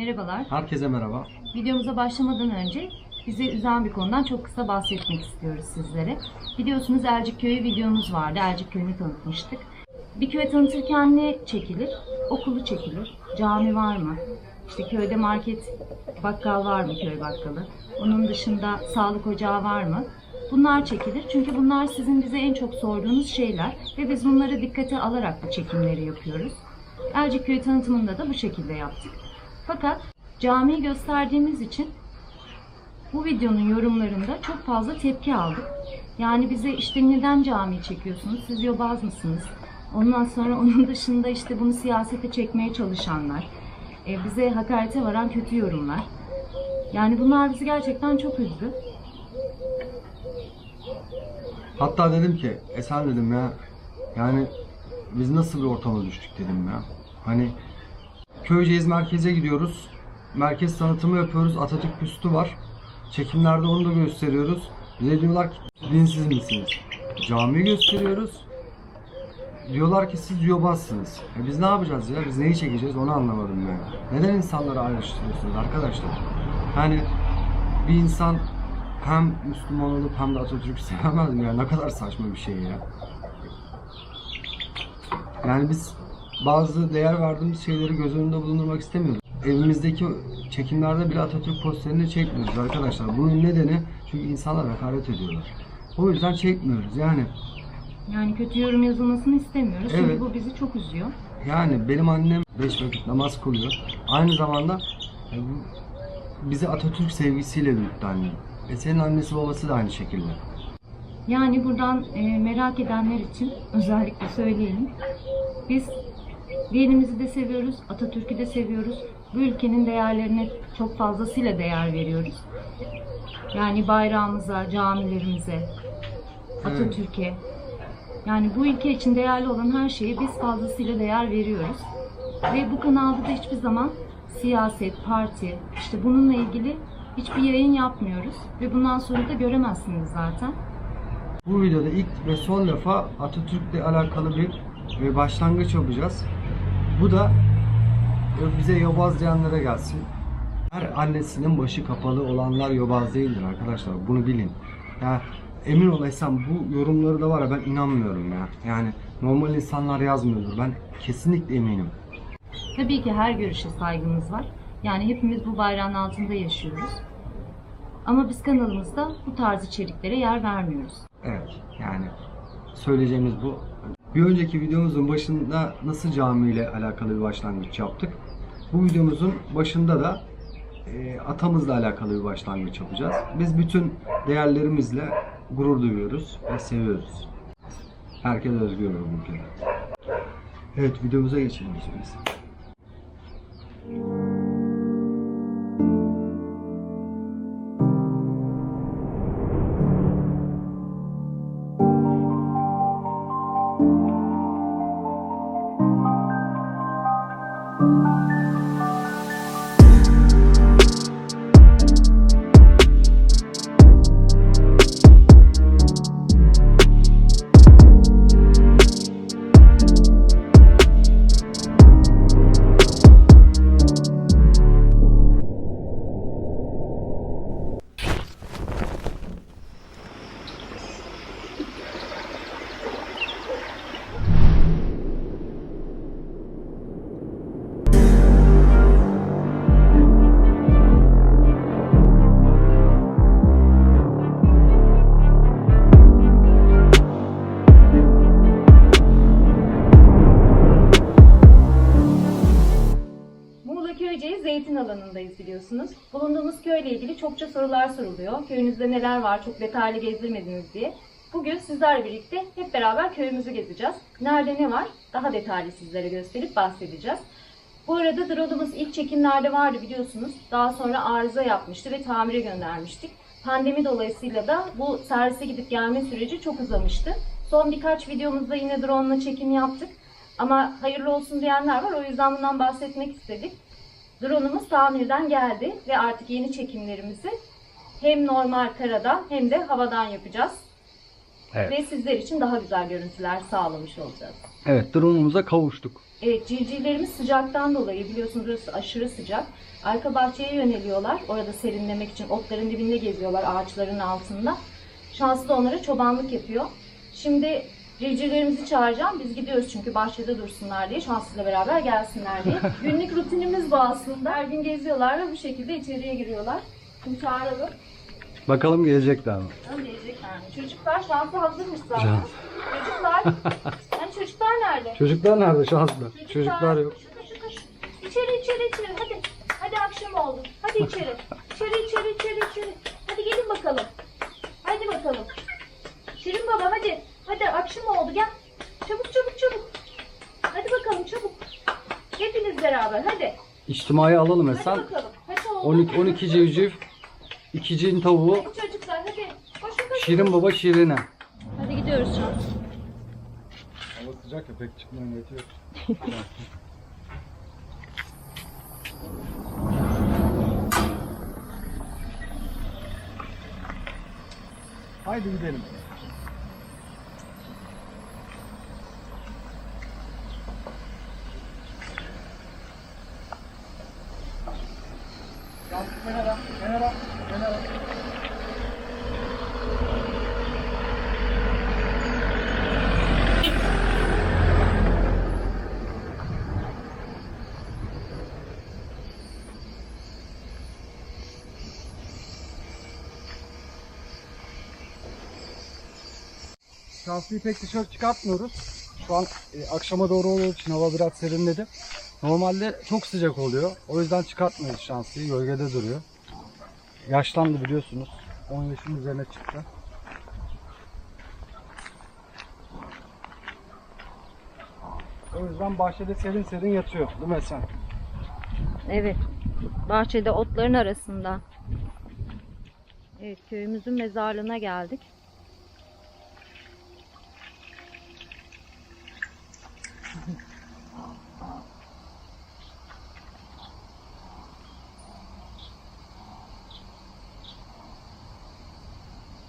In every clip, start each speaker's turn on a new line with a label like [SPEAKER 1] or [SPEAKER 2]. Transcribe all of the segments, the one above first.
[SPEAKER 1] Merhabalar.
[SPEAKER 2] Herkese merhaba.
[SPEAKER 1] Videomuza başlamadan önce bizi üzen bir konudan çok kısa bahsetmek istiyoruz sizlere. Biliyorsunuz Elcik Köyü videomuz vardı. Elcik Köyü'nü tanıtmıştık. Bir köy tanıtırken ne çekilir? Okulu çekilir. Cami var mı? İşte köyde market, bakkal var mı köy bakkalı? Onun dışında sağlık ocağı var mı? Bunlar çekilir. Çünkü bunlar sizin bize en çok sorduğunuz şeyler ve biz bunları dikkate alarak bu çekimleri yapıyoruz. Elcik Köyü tanıtımında da bu şekilde yaptık. Fakat camiyi gösterdiğimiz için bu videonun yorumlarında çok fazla tepki aldık. Yani bize işte neden camiyi çekiyorsunuz? Siz yobaz mısınız? Ondan sonra onun dışında işte bunu siyasete çekmeye çalışanlar, e, bize hakarete varan kötü yorumlar. Yani bunlar bizi gerçekten çok üzdü.
[SPEAKER 2] Hatta dedim ki Esen dedim ya yani biz nasıl bir ortama düştük dedim ya. Hani Köyceğiz merkeze gidiyoruz. Merkez tanıtımı yapıyoruz. Atatürk büstü var. Çekimlerde onu da gösteriyoruz. Bize diyorlar ki dinsiz misiniz? Camiyi gösteriyoruz. Diyorlar ki siz yobazsınız. E biz ne yapacağız ya? Biz neyi çekeceğiz onu anlamadım ben. Neden insanları ayrıştırıyorsunuz arkadaşlar? Hani bir insan hem Müslüman olup hem de Atatürk'ü sevemez mi ya? Ne kadar saçma bir şey ya. Yani biz bazı değer verdiğimiz şeyleri göz önünde bulundurmak istemiyoruz. Evimizdeki çekimlerde bile Atatürk posterini çekmiyoruz arkadaşlar. Bunun nedeni çünkü insanlar hakaret ediyorlar. O yüzden çekmiyoruz yani.
[SPEAKER 1] Yani kötü yorum yazılmasını istemiyoruz. Çünkü
[SPEAKER 2] Evet.
[SPEAKER 1] bu bizi çok üzüyor.
[SPEAKER 2] Yani benim annem 5 vakit namaz kılıyor. Aynı zamanda e, bizi Atatürk sevgisiyle büyüttü annem. E senin annesi babası da aynı şekilde.
[SPEAKER 1] Yani buradan e, merak edenler için özellikle söyleyelim. Biz dinimizi de seviyoruz, Atatürk'ü de seviyoruz. Bu ülkenin değerlerine çok fazlasıyla değer veriyoruz. Yani bayrağımıza, camilerimize, Atatürk'e. Yani bu ülke için değerli olan her şeye biz fazlasıyla değer veriyoruz. Ve bu kanalda da hiçbir zaman siyaset, parti, işte bununla ilgili hiçbir yayın yapmıyoruz. Ve bundan sonra da göremezsiniz zaten.
[SPEAKER 2] Bu videoda ilk ve son defa Atatürk'le alakalı bir başlangıç yapacağız. Bu da bize yobaz diyenlere gelsin. Her annesinin başı kapalı olanlar yobaz değildir arkadaşlar. Bunu bilin. Ya emin ol Esen bu yorumları da var ya ben inanmıyorum ya. Yani normal insanlar yazmıyordur. Ben kesinlikle eminim.
[SPEAKER 1] Tabii ki her görüşe saygımız var. Yani hepimiz bu bayrağın altında yaşıyoruz. Ama biz kanalımızda bu tarz içeriklere yer vermiyoruz.
[SPEAKER 2] Evet yani söyleyeceğimiz bu. Bir önceki videomuzun başında nasıl camiyle alakalı bir başlangıç yaptık. Bu videomuzun başında da e, atamızla alakalı bir başlangıç yapacağız. Biz bütün değerlerimizle gurur duyuyoruz ve seviyoruz. Herkes özgür bu ülkede. Evet videomuza geçelim biz.
[SPEAKER 1] Alanındayız biliyorsunuz. Bulunduğumuz köyle ilgili çokça sorular soruluyor. Köyünüzde neler var çok detaylı gezdirmediniz diye. Bugün sizlerle birlikte hep beraber köyümüzü gezeceğiz. Nerede ne var daha detaylı sizlere gösterip bahsedeceğiz. Bu arada drone'umuz ilk çekimlerde vardı biliyorsunuz. Daha sonra arıza yapmıştı ve tamire göndermiştik. Pandemi dolayısıyla da bu servise gidip gelme süreci çok uzamıştı. Son birkaç videomuzda yine drone ile çekim yaptık. Ama hayırlı olsun diyenler var. O yüzden bundan bahsetmek istedik. Drone'umuz tamirden geldi ve artık yeni çekimlerimizi hem normal karadan hem de havadan yapacağız.
[SPEAKER 2] Evet.
[SPEAKER 1] Ve sizler için daha güzel görüntüler sağlamış olacağız.
[SPEAKER 2] Evet durumumuza kavuştuk.
[SPEAKER 1] Evet, civcivlerimiz sıcaktan dolayı biliyorsunuz burası aşırı sıcak. Arka bahçeye yöneliyorlar. Orada serinlemek için otların dibinde geziyorlar ağaçların altında. Şanslı da onlara çobanlık yapıyor. Şimdi civcivlerimizi çağıracağım. Biz gidiyoruz çünkü bahçede dursunlar diye. Şanslı'yla beraber gelsinler diye. Günlük rutinimiz bu aslında. Her gün geziyorlar ve bu şekilde içeriye giriyorlar. Şimdi çağıralım.
[SPEAKER 2] Bakalım gelecekler mi?
[SPEAKER 1] Bakalım gelecekler mi? Çocuklar şanslı hazırmış zaten.
[SPEAKER 2] Şans.
[SPEAKER 1] Çocuklar. Hani çocuklar nerede?
[SPEAKER 2] Çocuklar nerede şanslı? Çocuklar yok.
[SPEAKER 1] Şurada, şurada, şurada. İçeri içeri içeri hadi. Hadi akşam oldu. Hadi içeri içeri içeri. Hadi gelin bakalım. Hadi bakalım. Şirin baba hadi. Hadi akşam oldu gel. Çabuk çabuk çabuk. Hadi bakalım çabuk. Hepiniz beraber hadi.
[SPEAKER 2] İçtimai alalım
[SPEAKER 1] Hadi
[SPEAKER 2] Esen.
[SPEAKER 1] bakalım. Kaç oldu?
[SPEAKER 2] 12, 12 civciv, 2 cin tavuğu,
[SPEAKER 1] Hadi çocuklar hadi. Koşun koşun.
[SPEAKER 2] Şirin baba Şirin'e.
[SPEAKER 1] Hadi gidiyoruz şu an.
[SPEAKER 2] Hava sıcak ya pek çıkmaya niyeti yok. Haydi gidelim. Şanslıyı pek dışarı çıkartmıyoruz. Şu an e, akşama doğru olduğu için hava biraz serinledi. Normalde çok sıcak oluyor. O yüzden çıkartmıyoruz şanslıyı. Gölgede duruyor. Yaşlandı biliyorsunuz. 10 yaşın üzerine çıktı. O yüzden bahçede serin serin yatıyor. Değil mi sen?
[SPEAKER 1] Evet. Bahçede otların arasında. Evet köyümüzün mezarlığına geldik.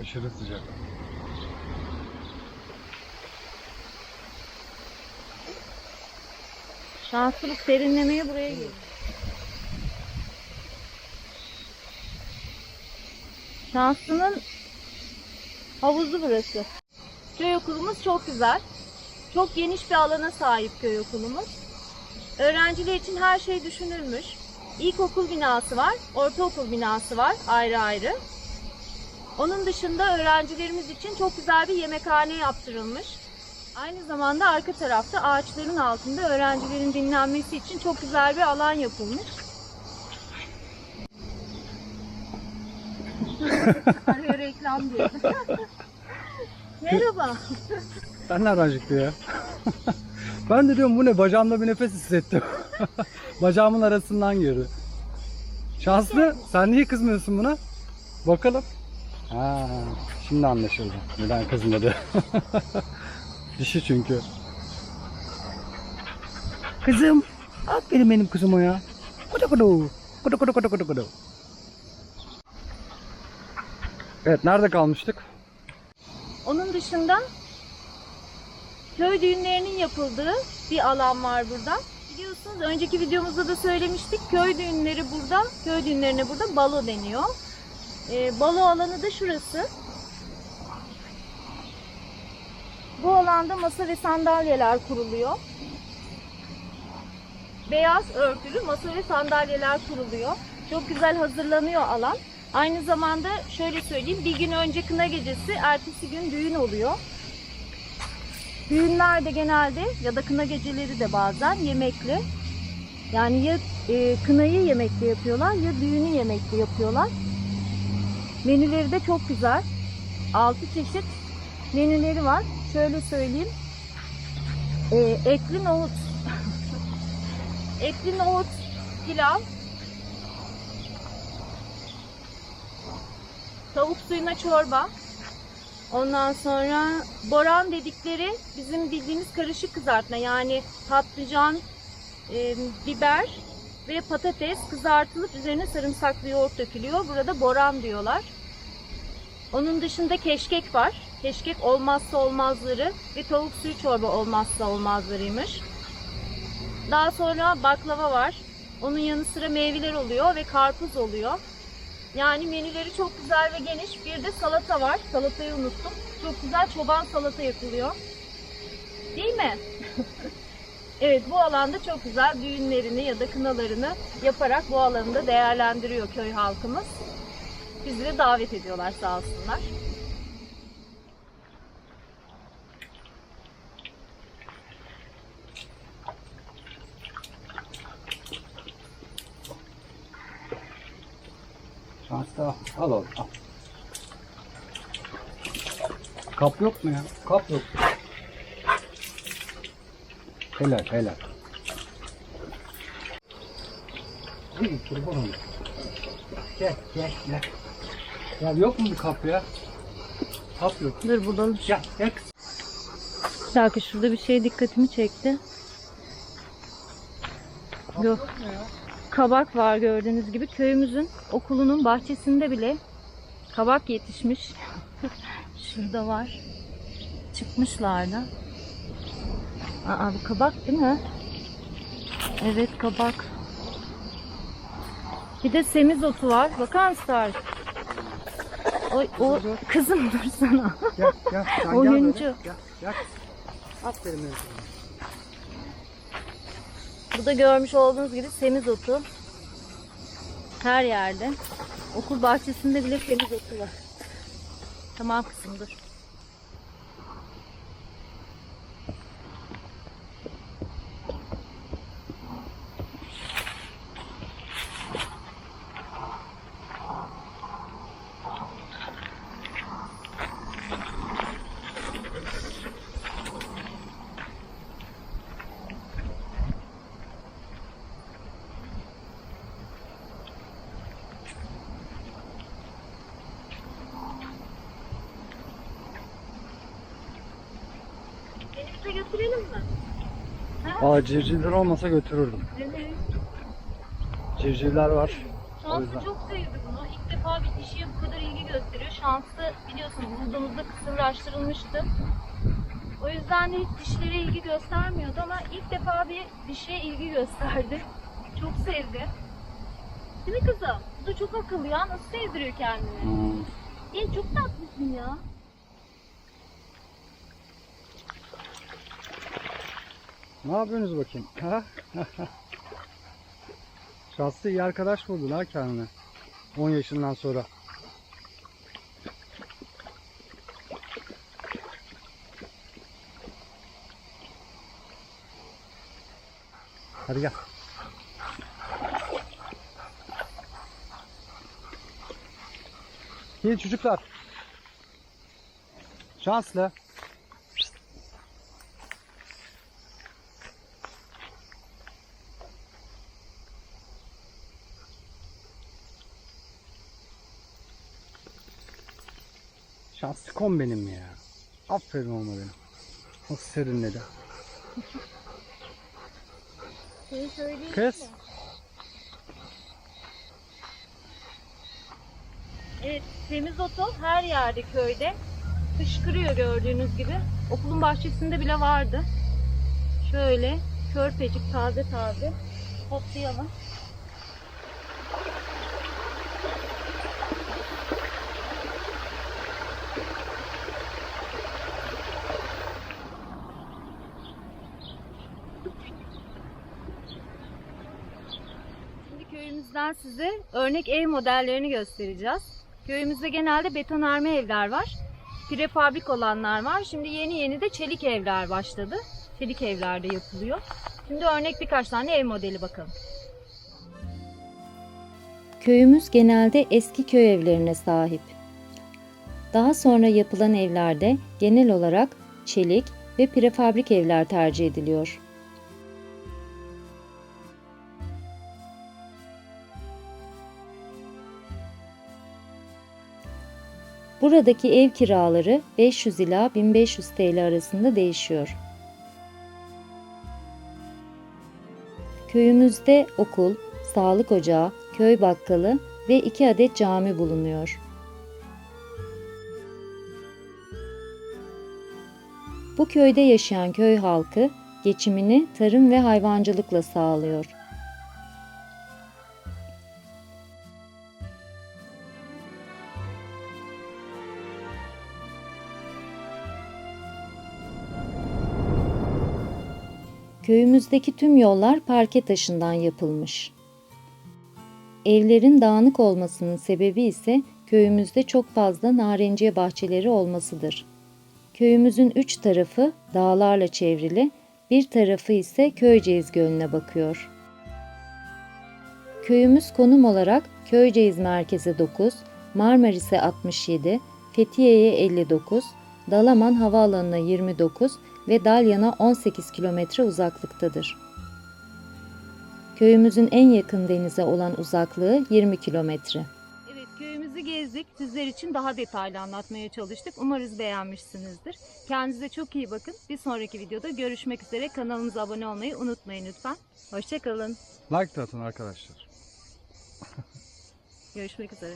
[SPEAKER 2] Aşırı sıcak.
[SPEAKER 1] Şanslı bu serinlemeye buraya geliyor. Şanslı'nın havuzu burası. Köy okulumuz çok güzel. Çok geniş bir alana sahip köy okulumuz. Öğrenciler için her şey düşünülmüş. İlkokul binası var, ortaokul binası var ayrı ayrı. Onun dışında öğrencilerimiz için çok güzel bir yemekhane yaptırılmış. Aynı zamanda arka tarafta ağaçların altında öğrencilerin dinlenmesi için çok güzel bir alan yapılmış. Araya reklam diye. Merhaba.
[SPEAKER 2] Sen nereden çıktı ya? ben de diyorum bu ne bacağımda bir nefes hissettim. Bacağımın arasından girdi. Şanslı sen niye kızmıyorsun buna? Bakalım. Ha, şimdi anlaşıldı. Neden kızmadı? Dişi çünkü. Kızım. Aferin benim kızım o ya. Kudu kudu. Kudu kudu kudu kudu kudu. Evet nerede kalmıştık?
[SPEAKER 1] Onun dışında köy düğünlerinin yapıldığı bir alan var burada. Biliyorsunuz önceki videomuzda da söylemiştik. Köy düğünleri burada, köy düğünlerine burada balo deniyor. Ee, balo alanı da şurası. Bu alanda masa ve sandalyeler kuruluyor. Beyaz örtülü masa ve sandalyeler kuruluyor. Çok güzel hazırlanıyor alan. Aynı zamanda şöyle söyleyeyim, bir gün önce kına gecesi, ertesi gün düğün oluyor. Düğünler de genelde ya da kına geceleri de bazen yemekli. Yani ya e, kınayı yemekli yapıyorlar ya düğünü yemekli yapıyorlar. Menüleri de çok güzel. 6 çeşit menüleri var. Şöyle söyleyeyim. E, etli nohut. etli nohut pilav. Tavuk suyuna çorba. Ondan sonra boran dedikleri bizim bildiğimiz karışık kızartma. Yani patlıcan, e, biber ve patates kızartılıp üzerine sarımsaklı yoğurt dökülüyor. Burada boran diyorlar. Onun dışında keşkek var. Keşkek olmazsa olmazları ve tavuk suyu çorba olmazsa olmazlarıymış. Daha sonra baklava var. Onun yanı sıra meyveler oluyor ve karpuz oluyor. Yani menüleri çok güzel ve geniş. Bir de salata var. Salatayı unuttum. Çok güzel çoban salata yapılıyor. Değil mi? evet bu alanda çok güzel düğünlerini ya da kınalarını yaparak bu alanı da değerlendiriyor köy halkımız. Bizi de davet ediyorlar sağ olsunlar.
[SPEAKER 2] Şanslı al oğlum al. Kap yok mu ya? Kap yok. Helal helal. İyi kurban olayım. Gel gel gel. Ya yok mu bir kap ya? Kap yok.
[SPEAKER 1] Dur bulalım.
[SPEAKER 2] Gel gel kız.
[SPEAKER 1] Bir dakika şurada bir şey dikkatimi çekti. Yok. Kabak var gördüğünüz gibi. Köyümüzün okulunun bahçesinde bile kabak yetişmiş. Şurada var. Çıkmışlar da. Aa bu kabak değil mi? Evet kabak. Bir de semizotu var. Bakar mısın Tarık? O, o kızım dur sana.
[SPEAKER 2] Gel gel. Sen gel
[SPEAKER 1] Oyuncu.
[SPEAKER 2] böyle. Gel gel. Aferin benim.
[SPEAKER 1] Burada görmüş olduğunuz gibi semizotu her yerde. Okul bahçesinde bile semizotu var. Tamam kızım dur. Denize götürelim mi?
[SPEAKER 2] Aa civcivler olmasa götürürdüm.
[SPEAKER 1] Evet.
[SPEAKER 2] Civcivler var.
[SPEAKER 1] Şanslı çok sevdi bunu. İlk defa bir dişiye bu kadar ilgi gösteriyor. Şanslı biliyorsunuz bulduğumuzda kısırlaştırılmıştı. O yüzden de hiç dişlere ilgi göstermiyordu ama ilk defa bir dişiye ilgi gösterdi. Çok sevdi. Değil mi kızım? Bu da çok akıllı ya. Nasıl sevdiriyor kendini?
[SPEAKER 2] Hmm.
[SPEAKER 1] İyi çok tatlısın ya.
[SPEAKER 2] Ne yapıyorsunuz bakayım? Ha? Şanslı iyi arkadaş buldun ha kendine. 10 yaşından sonra. Hadi gel. İyi çocuklar. Şanslı. Şanslı kom benim ya. Aferin olma benim. Nasıl serinledi.
[SPEAKER 1] Söyleyeyim
[SPEAKER 2] Kız.
[SPEAKER 1] mi? Evet, semizotu her yerde köyde fışkırıyor gördüğünüz gibi. Okulun bahçesinde bile vardı. Şöyle körpecik taze taze toplayalım. Şimdi köyümüzden size örnek ev modellerini göstereceğiz. Köyümüzde genelde betonarme evler var. Prefabrik olanlar var. Şimdi yeni yeni de çelik evler başladı. Çelik evlerde yapılıyor. Şimdi örnek birkaç tane ev modeli bakalım.
[SPEAKER 3] Köyümüz genelde eski köy evlerine sahip. Daha sonra yapılan evlerde genel olarak çelik ve prefabrik evler tercih ediliyor. Buradaki ev kiraları 500 ila 1500 TL arasında değişiyor. Köyümüzde okul, sağlık ocağı, köy bakkalı ve 2 adet cami bulunuyor.
[SPEAKER 1] Bu köyde yaşayan köy halkı geçimini tarım ve hayvancılıkla sağlıyor. Köyümüzdeki tüm yollar parke taşından yapılmış. Evlerin dağınık olmasının sebebi ise köyümüzde çok fazla narenciye bahçeleri olmasıdır. Köyümüzün üç tarafı dağlarla çevrili, bir tarafı ise Köyceğiz Gölü'ne bakıyor. Köyümüz konum olarak Köyceğiz merkeze 9, Marmaris'e 67, Fethiye'ye 59, Dalaman Havaalanı'na 29 ve Dalyan'a 18 kilometre uzaklıktadır. Köyümüzün en yakın denize olan uzaklığı 20 kilometre.
[SPEAKER 4] Evet köyümüzü gezdik. Sizler için daha detaylı anlatmaya çalıştık. Umarız beğenmişsinizdir. Kendinize çok iyi bakın. Bir sonraki videoda görüşmek üzere. Kanalımıza abone olmayı unutmayın lütfen. Hoşçakalın.
[SPEAKER 2] Like de atın arkadaşlar.
[SPEAKER 4] Görüşmek üzere.